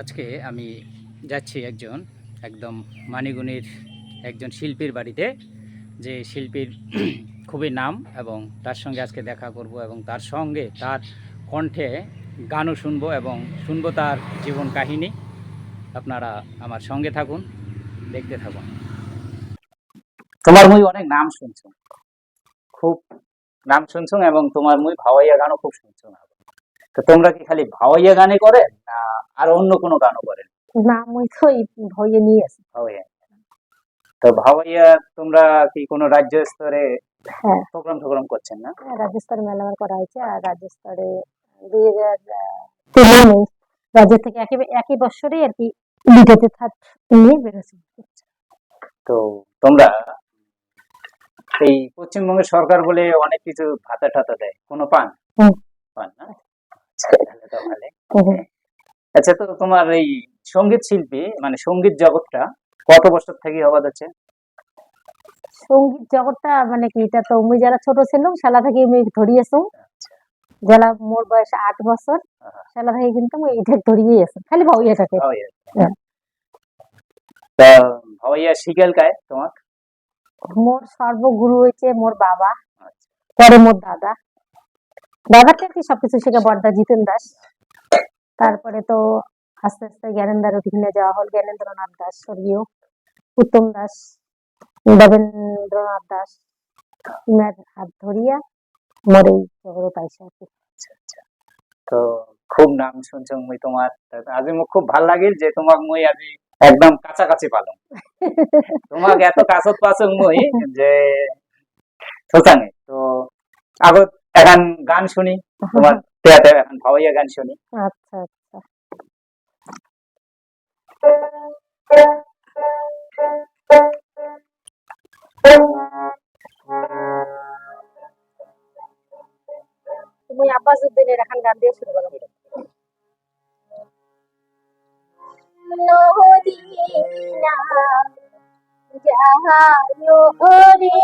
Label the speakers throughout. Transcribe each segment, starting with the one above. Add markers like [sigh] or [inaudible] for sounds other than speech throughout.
Speaker 1: আজকে আমি যাচ্ছি একজন একদম মানিগুনির একজন শিল্পীর বাড়িতে, যে শিল্পীর [clears throat] খুবই নাম এবং তার সঙ্গে আজকে দেখা করব এবং তার সঙ্গে তার কণ্ঠে গানও শুনব এবং শুনব তার জীবন কাহিনী। আপনারা আমার সঙ্গে থাকুন, দেখতে থাকুন। তোমার মুই অনেক নাম শুনছো। খুব নাম শুনছো এবং তোমার মুই ভাওয়াইয়া গানও খুব শুনছো না। তো তোমরা কি খালি ভাওয়াইয়া গানে করেন না আর অন্য কোনো গানও করেন
Speaker 2: না মুই তো এই ভয়ে নিয়ে আছি
Speaker 1: ভাওয়াইয়া। তো ভাওয়াইয়া তোমরা কি কোনো রাজ্য স্তরে
Speaker 2: হ্যাঁ।
Speaker 1: প্রোগ্রাম টোগ্রাম করছেন না?
Speaker 2: রাজস্থানে মেলাবার করা হয়েছে আর রাজস্থানে দুই হাজার তিনে রাজ্য থেকে একই একই বছরে আর কি বিজেপি থার্ড নিয়ে বেরোছি
Speaker 1: তো তোমরা এই পশ্চিমবঙ্গের সরকার বলে অনেক কিছু ভাতা টাতা দেয়। কোনো পান? পান না? আচ্ছা, তো আচ্ছা তো তোমার এই সংগীত শিল্পী মানে সংগীত জগৎটা কত বছর থেকে হওয়া যাচ্ছে
Speaker 2: সংগীত জগৎটা মানে কি এটা তো মুই যারা ছোট ছিলাম শালা থেকে মুই ধরিয়েছি যারা মোর বয়স আট বছর শালা থেকে কিন্তু মুই এটা ধরিয়েই আছি খালি
Speaker 1: ভাওয়াইয়া
Speaker 2: হ্যাঁ।
Speaker 1: তা ভাওয়াইয়া শিখেল কায় তোমার
Speaker 2: মোর সর্বগুরু হয়েছে মোর বাবা
Speaker 1: আচ্ছা।
Speaker 2: পরে মোর দাদা। দাদার থেকে সবকিছু শেখা বর্দা জিতেন দাস। তারপরে তো আস্তে আস্তে জ্ঞানেন্দ্র অধীনে যাওয়া হল। জ্ঞানেন্দ্রনাথ দাস, স্বর্গীয় উত্তম দাস, দেবেন্দ্রনাথ দাস ইনার হাত ধরিয়া মোর জগৎ আইসা
Speaker 1: তো খুব নাম শুনছো মুই তোমার। আজি মোক খুব ভালো লাগিল যে তোমাক মুই আজি একদম কাছাকাছি পালাম তোমাক এত কাছত পাছো মুই যে সোচাঙে তো আগত এখন গান শুনি তোমার [laughs] তেয়াতে এখন ভাওয়াইয়া গান শুনি।
Speaker 2: আচ্ছা আচ্ছা। তুমি আব্বাস উদ্দিনের এখন গান দিয়ে শুরু করো। নদীনা যাহায়ো রে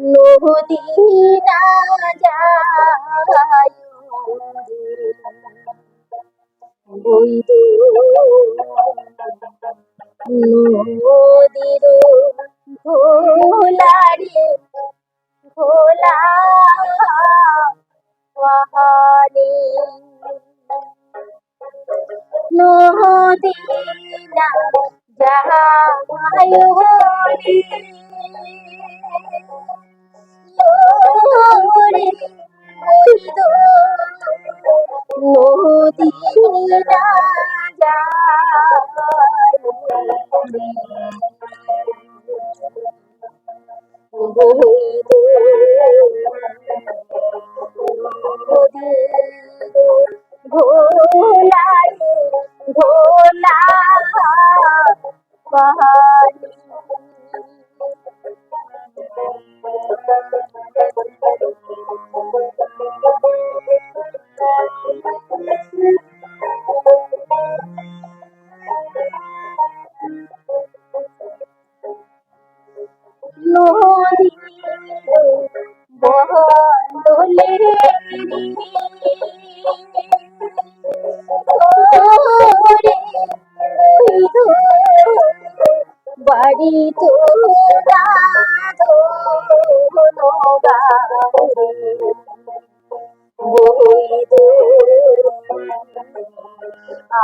Speaker 2: নদীনা যাহায়ো বইদো নদীর ভোলারে ভোলা পাহাড়ে নদীনা যাহায়ো রে ওরে বইদো নদীনা যাহায়ো রে ভোলা ওইদো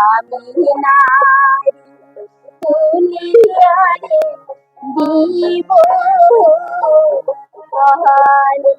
Speaker 2: আমি নারী তুলিয়ারে দিব দিব কহালে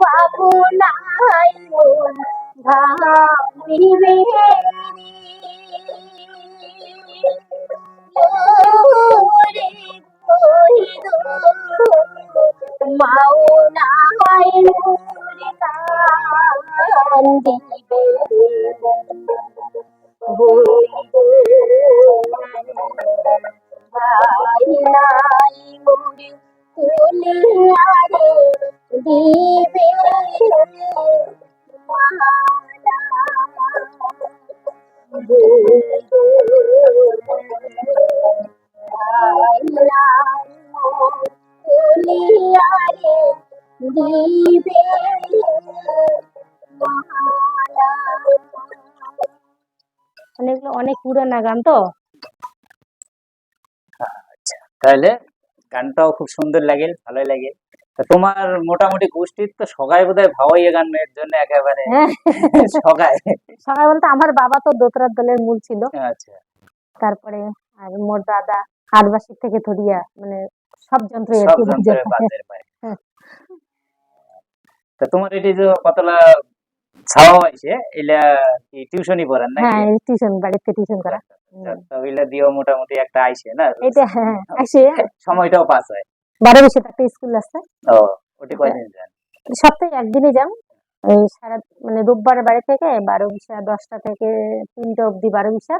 Speaker 2: বাবু নাই মন ভাবিবে মানে এগুলো অনেক পুরানা গান তো।
Speaker 1: তাহলে গানটাও খুব সুন্দর লাগে ভালোই লাগে তোমার মোটামুটি গোষ্ঠীর তো সবাই বোধহয় ভাওয়াইয়া গানের জন্য একেবারে
Speaker 2: হ্যাঁ।
Speaker 1: সবাই
Speaker 2: সবাই বলতে আমার বাবা তো দোতরার দলের মূল ছিল।
Speaker 1: আচ্ছা।
Speaker 2: তারপরে আর মোর দাদা হাটবাসীর থেকে ধরিয়া মানে সব যন্ত্র
Speaker 1: সব
Speaker 2: কি
Speaker 1: তা তোমার এটি যে কতলা ছাওয়া হয়েছে এলা কি টিউশনই পড়েন নাকি?
Speaker 2: হ্যাঁ টিউশন বাড়িতে টিউশন করা। হুম।
Speaker 1: তা ওইলা দিয়েও মোটামুটি একটা আইসে না?
Speaker 2: এটা হ্যাঁ আসে
Speaker 1: সময়টাও পাস হয়।
Speaker 2: বারো বিশে একটা স্কুল আছে।
Speaker 1: ও ওটি কয়দিন যান
Speaker 2: সপ্তাহে একদিনই যান এই সারা মানে রোববার বাড়ি থেকে বারো বিশা দশটা থেকে তিনটা অবধি বারো বিশা।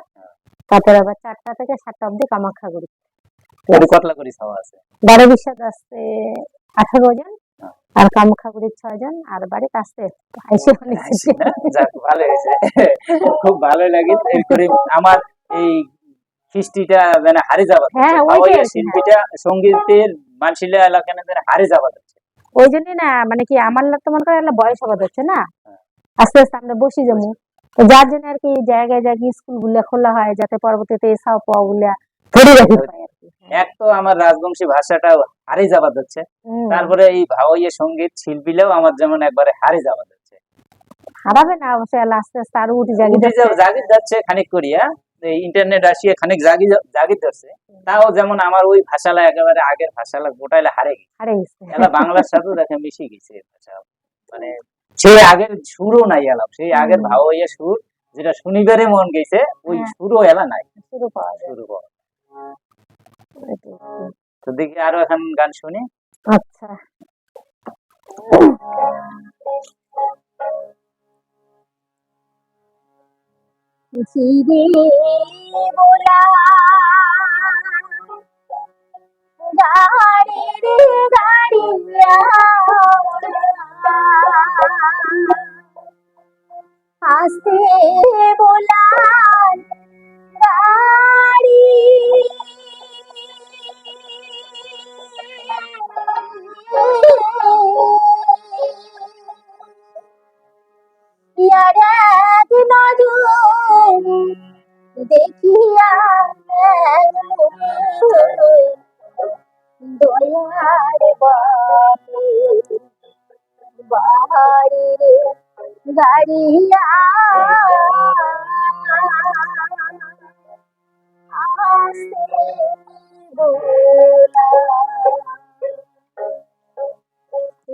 Speaker 2: তারপর আবার চারটা থেকে সাতটা অবধি কামাখ্যাগুড়ি
Speaker 1: ওটি কতলা করে ছাওয়া আছে?
Speaker 2: বারো বিশা আসতে আঠারো জন।
Speaker 1: হ্যাঁ।
Speaker 2: আর কামাখ্যাগুড়ির ছয় জন আর বাড়ি আসতে আইসে
Speaker 1: ভালো হয়েছে। খুব ভালো লাগে। আমার এই কৃষ্টিটা মানে হারে যাবার
Speaker 2: হ্যাঁ,
Speaker 1: ভাওয়াইয়া শিল্পীটা সঙ্গীতের মানসিলা এলাকা হারে যাবার
Speaker 2: ওই জন্যই না মানে কি আমার তো মনে করে বয়স হবার হচ্ছে না?
Speaker 1: হ্যাঁ।
Speaker 2: আস্তে আস্তে আমরা বসি যাব। তো যার জন্য আর কি জায়গায় জায়গায় স্কুলগুলা খোলা হয় যাতে পরবর্তীতে এসাও পাওয়া গুলা ধরে রাখি পায় আর কি।
Speaker 1: এক তো আমার রাজবংশী ভাষাটা হারে হচ্ছে
Speaker 2: হুম।
Speaker 1: তারপরে এই ভাওয়াইয়া সংগীত শিল্পীরাও আমার যেমন একবারে হারে যাবার হচ্ছে
Speaker 2: হারাবে না অবশ্যই আস্তে আস্তে আরও উঠে জাগি
Speaker 1: জাগির যাচ্ছে। খানিক করিয়া। এই ইন্টারনেট আসিয়া খানিক জাগি জাগির ধরছে। তাও যেমন আমার ওই ভাষালা একেবারে আগের ভাষালা গোটাইলে হারে গেছে।
Speaker 2: হারে গেছে।
Speaker 1: এলা বাংলার সাথেও দেখে মিশে গেছে ভাষা। মানে সেই আগের সুরও নাই এলাম সেই আগের। ভাওয়াইয়া সুর যেটা শুনিবারে মন গেছে ওই
Speaker 2: হ্যাঁ।
Speaker 1: সুরও এলা নাই।
Speaker 2: শুরু পাওয়া যায়। আর কি।
Speaker 1: তো দেখি আরও এখন গান শুনি।
Speaker 2: আচ্ছা। চিরে বোলা গাড়ি। রে গাড়িয়া হাসতে বোলা গাড়ি ইয়ার এক নজর দেখিয়া দয়ার বাড়ির গাড়িয়া। আসে বোলা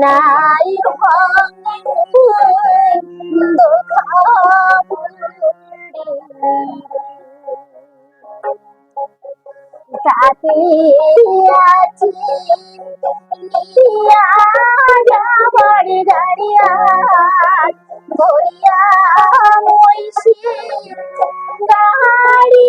Speaker 2: নাই তাতে আছি যাবার গাড়িয়া ধরিয়া মইছি গাড়ি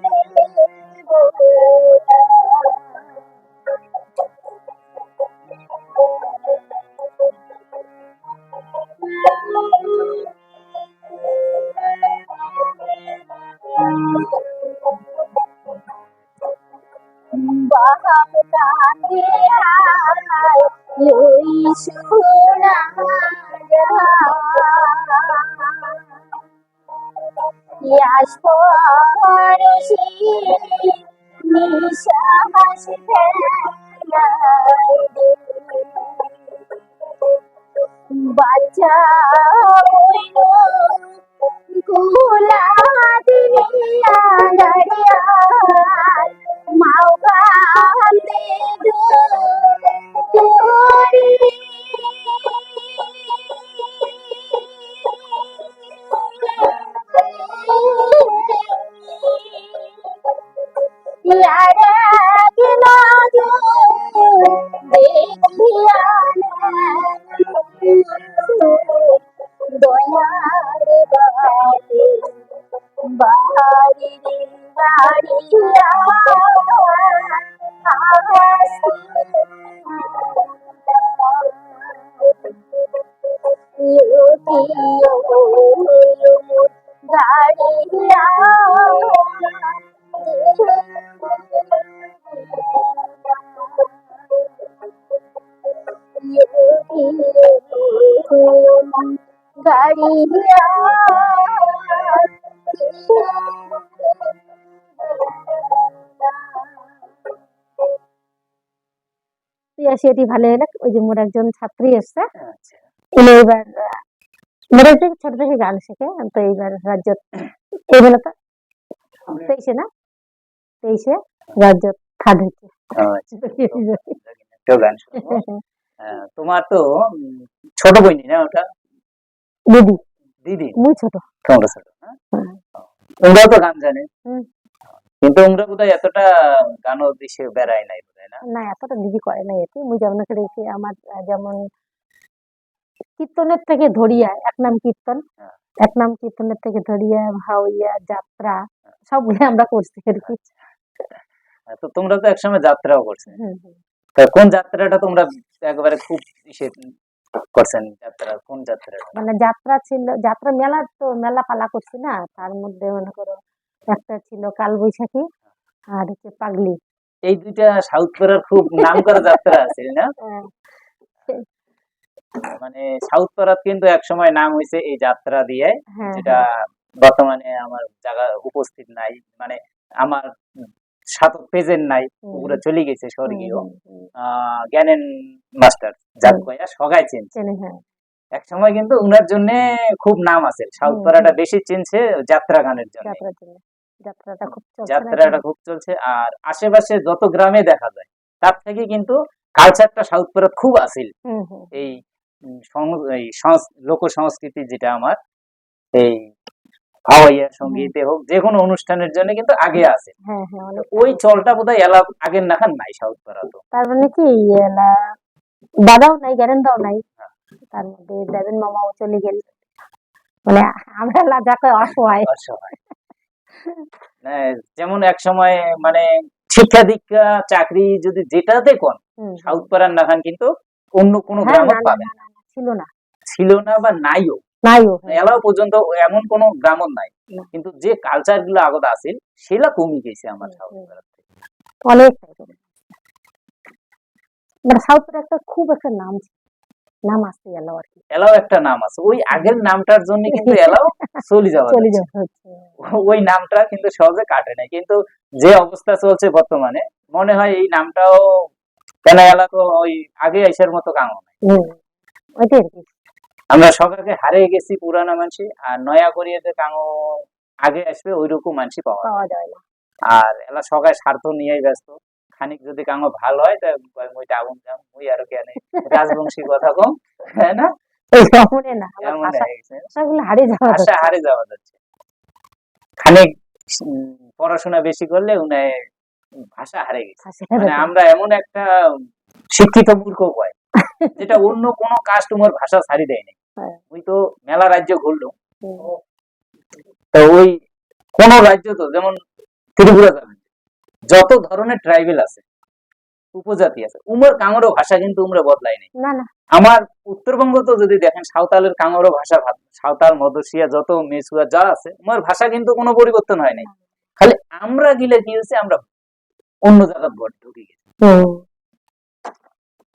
Speaker 2: ইয়াস পরশি নিশা হাস বাচ্চা হইল Oh, ভালো হলো। ওই যে মোর একজন ছাত্রী এসছে।
Speaker 1: আচ্ছা।
Speaker 2: উনি এবার মোর একজন ছোট থেকে গান শেখে তো এইবার রাজ্য এইবেলা তো তেইশে না? তেইশে রাজ্য থার্ড হচ্ছে
Speaker 1: আচ্ছা গান হ্যাঁ, তোমার তো ছোট বইনি না ওটা?
Speaker 2: দিদি।
Speaker 1: দিদি?
Speaker 2: মুই ছোট।
Speaker 1: তোমরা ছোট না? তোমরাও তো গান জানে। কিন্তু তোমরা বোধহয় এতটা গান দেশে বেড়ায় নাই বোধহয় না?
Speaker 2: না এতটা দিদি করে না এতে। মুই যেমন করে এসে আমার যেমন কীর্তনের থেকে ধরিয়া এক নাম কীর্তন
Speaker 1: হ্যাঁ।
Speaker 2: এক নাম কীর্তনের থেকে ধরিয়া ভাওইয়া যাত্রা সবগুলো আমরা করছি আর কি।
Speaker 1: হ্যাঁ, তো তোমরা তো একসময় যাত্রাও করছে। তা কোন যাত্রাটা তোমরা একবারে খুব ইসে করছেন যাত্রা? কোন যাত্রাটা?
Speaker 2: মানে যাত্রা ছিল যাত্রা মেলা তো মেলা পালা করছি না তার মধ্যে মনে করো একটা ছিল কাল বৈশাখী আর হচ্ছে পাগলি।
Speaker 1: এই দুইটা সাউথ পাড়ার খুব নাম করা যাত্রা আছে না? মানে সাউথ পাড়ার কিন্তু একসময় নাম হয়েছে এই যাত্রা দিয়ে
Speaker 2: হ্যাঁ
Speaker 1: যেটা বর্তমানে আমার জায়গা উপস্থিত নাই মানে আমার সাতক পেজের নাই। পুরো চলে গেছে স্বর্গীয়। জ্ঞানেন মাস্টার যাক কয়া সগাই চিনছে
Speaker 2: হ্যাঁ।
Speaker 1: এক সময় কিন্তু উনার জন্য খুব নাম আছে সাউথ পাড়াটা বেশি চিনছে যাত্রা গানের জন্য।
Speaker 2: যাত্রাটা খুব চলছে
Speaker 1: যাত্রাটা খুব চলছে আর আশেপাশে যত গ্রামে দেখা যায় তার থেকে কিন্তু কালচারটা সাউথ পাড়া খুব আসিল। এই লোক সংস্কৃতি যেটা আমার এই হাওয়াইয়া সঙ্গীতে হোক যে কোনো অনুষ্ঠানের জন্য কিন্তু আগে আছে
Speaker 2: হ্যাঁ হ্যাঁ
Speaker 1: ওই চলটা বোধহয় এলা আগের নাখান নাই সাউথ পাড়া তো
Speaker 2: তার মানে কি দাদাও নাই গ্যারেন্দাও নাই।
Speaker 1: হ্যাঁ।
Speaker 2: তার মধ্যে দেবেন মামাও চলে গেল। মানে আমরা লাজাকে অসহায়।
Speaker 1: অসহায়। যেমন এক সময় মানে শিক্ষা দীক্ষা চাকরি যদি যেটাতে কোন
Speaker 2: হুম,
Speaker 1: সাউথ পাড়ার নাখান কিন্তু অন্য কোনো
Speaker 2: হ্যাঁ,
Speaker 1: গ্রামত পাবে
Speaker 2: ছিল না।
Speaker 1: ছিল না বা নাইও।
Speaker 2: নাইও হ্যাঁ।
Speaker 1: এলাও পর্যন্ত এমন কোনো গ্রামত নাই। কিন্তু যে কালচারগুলো আগত আছিল সেটা কমে গেছে আমার
Speaker 2: হুম,
Speaker 1: সাউথ পাড়ার
Speaker 2: অনেক মানে সাউথের একটা খুব একটা নাম ছিল। নাম আসছে এলাও আর কি।
Speaker 1: এলাও একটা নাম আছে। ওই আগের নামটার জন্য কিন্তু এলাও চলে যাওয়া
Speaker 2: চলে যাওয়া
Speaker 1: ওই নামটা কিন্তু সহজে কাটে না। কিন্তু যে অবস্থা চলছে বর্তমানে মনে হয় এই নামটাও কেন এলা তো ওই আগে আইসার মতো কাঙ নাই। আমরা সকালে হারিয়ে গেছি পুরানা মানসি আর নয়া করিয়ে যে কাঙ আগে আসবে ওই রকম মানসি পাওয়া যায়।
Speaker 2: পাওয়া যায় না।
Speaker 1: আর এলা সবাই স্বার্থ নিয়েই ব্যস্ত। খানিক যদি কাঙ ভালো হয় তা মুইটা আগুন যাম মুই আর কেন রাজবংশী কথা কম হ্যাঁ না?
Speaker 2: মনে না
Speaker 1: এমন হয়ে গেছে
Speaker 2: ভাষাগুলো হারিয়ে যাওয়া
Speaker 1: ভাষা
Speaker 2: যাচ্ছে।
Speaker 1: হারে যাওয়া যাচ্ছে। খানিক পড়াশোনা বেশি করলে উনি ভাষা হারে গেছে। মানে আমরা এমন একটা শিক্ষিত মূর্খ হয় [laughs] যেটা অন্য কোনো কাস্টমার ভাষা ছাড়ি দেয় নাই।
Speaker 2: হ্যাঁ।
Speaker 1: ওই তো মেলা রাজ্য ঘুরলো। তো ওই কোন রাজ্য তো যেমন ত্রিপুরা যত ধরনের ট্রাইবেল আছে উপজাতি আছে উমর কাঙরো ভাষা কিন্তু উমরা বদলাই নাই। আমার উত্তরবঙ্গ তো যদি দেখেন সাঁওতালের কাঙরো ভাষা সাঁওতাল মধুসিয়া যত মেসুয়া যা আছে উমার ভাষা কিন্তু কোনো পরিবর্তন হয় নাই। খালি আমরা গিলে কি হয়েছে আমরা অন্য জায়গায় ভোট ঢুকে গেছি।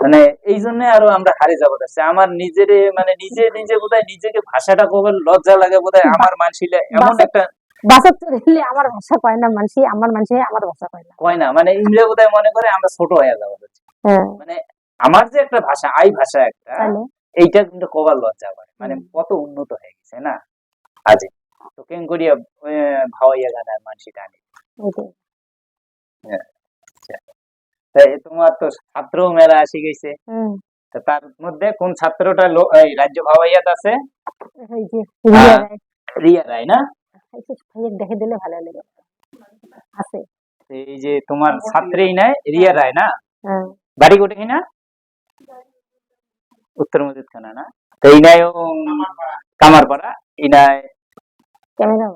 Speaker 1: মানে এই জন্য আরও আমরা হারে যাব। যাচ্ছে আমার নিজের মানে নিজে নিজে বোধহয় নিজেকে ভাষাটা কবে লজ্জা লাগে বোধহয় আমার মানসিলে এমন একটা
Speaker 2: বাসা আমার ভাষা কয় না মানসি আমার আমার ভাষা কয় না।
Speaker 1: কয় না মানে বোধহয় মনে করে আমরা ছোট হয়ে যাব
Speaker 2: হ্যাঁ।
Speaker 1: মানে আমার যে একটা ভাষা আই ভাষা একটা এইটা কিন্তু কবার লজ্জা করে। মানে কত উন্নত হয়ে গেছে না? আজে। তো কেন করিয়া ভাওয়াইয়া গানার মানসি টানে। তাই তোমার তো ছাত্র মেলা আসি গেছে। তার মধ্যে কোন ছাত্রটা রাজ্য ভাওয়াইয়াত আছে? হ্যাঁ।
Speaker 2: রিয়া
Speaker 1: রায় না?
Speaker 2: এই ভাইয়ের দেখে দিলে ভালো লাগে। আছে।
Speaker 1: এই যে তোমার ছাত্রী নাই রিয়া রায় না?
Speaker 2: হ্যাঁ।
Speaker 1: বাড়ি কোটে কিনা উত্তর মজিদ খানা না? তো ইনায়ও কামারপাড়া। ইনায়
Speaker 2: ক্যামেরা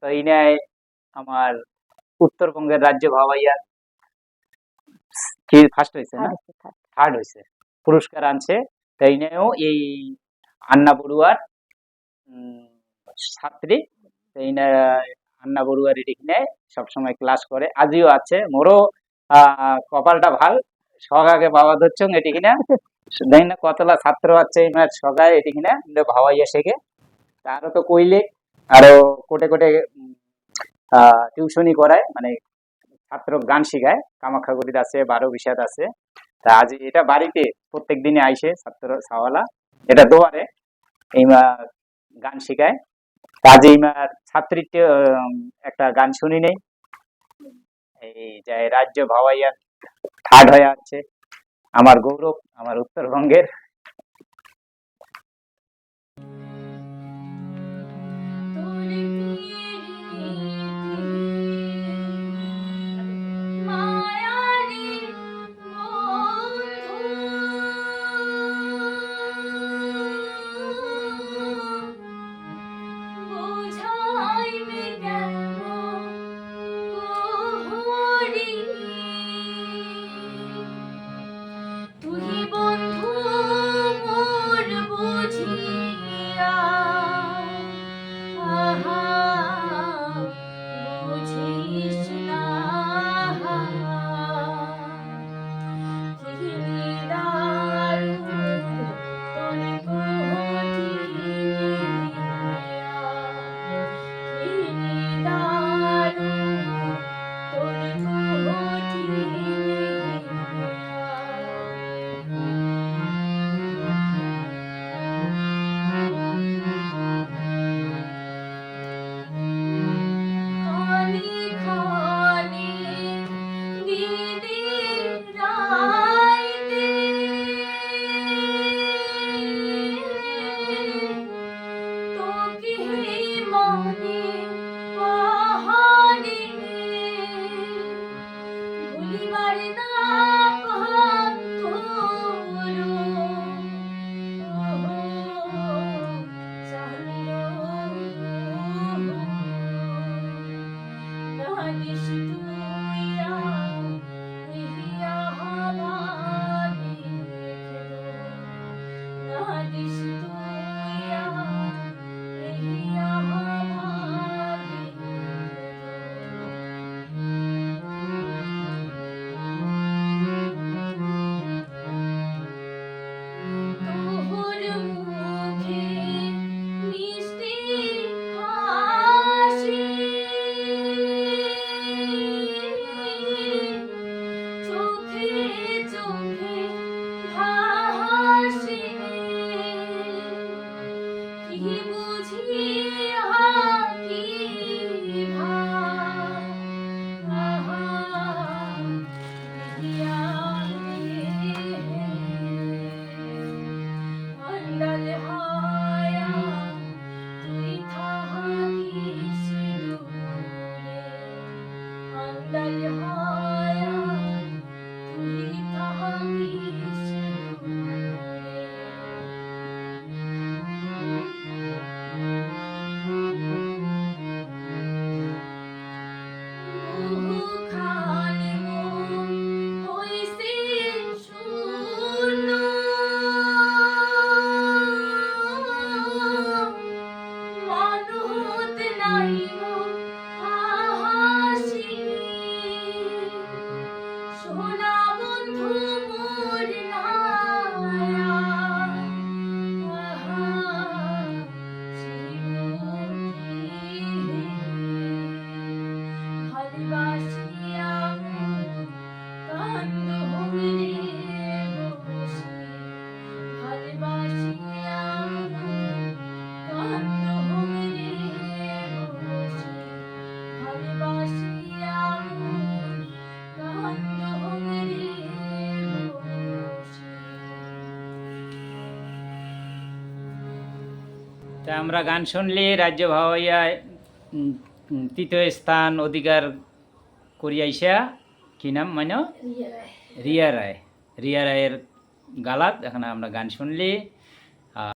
Speaker 1: তো ইনায় আমার উত্তরবঙ্গের রাজ্য ভাওয়াইয়া কি ফার্স্ট হয়েছে না? থার্ড হয়েছে পুরস্কার আনছে। তো ইনায়ও এই আন্না বড়ুয়ার উম, ছাত্রী। আন্না বড়ুয়ার এদিকে সবসময় ক্লাস করে। আজিও আছে, মোরও কপালটা ভালো। সগাকে বাবা ধরছ এটি কিনা। দেখি না কতলা ছাত্র আছে ইমার সগায় এটি কিনা ভাওয়াইয়া শেখে। তারও তো কইলে, আরও কোটে কোটে টিউশনি করায় মানে ছাত্র গান শিখায়। কামাখ্যাগুড়ির আছে, বারো বিষাদ আছে। তা আজ এটা বাড়িতে প্রত্যেক দিনে আইসে ছাত্র সাওয়ালা এটা দোয়ারে এইমা গান শিখায়। কাজে ছাত্রী একটা গান শুনি নেই। এই যে রাজ্য ভাওয়াইয়া থার্ড হয়ে আছে। আমার গৌরব, আমার উত্তরবঙ্গের আমরা গান শুনলে রাজ্য ভাবাইয়া তৃতীয় স্থান অধিকার করিয়াইসা। কি নাম মানে রিয়া রায়। রিয়া রায়ের গালাত এখন আমরা গান শুনলি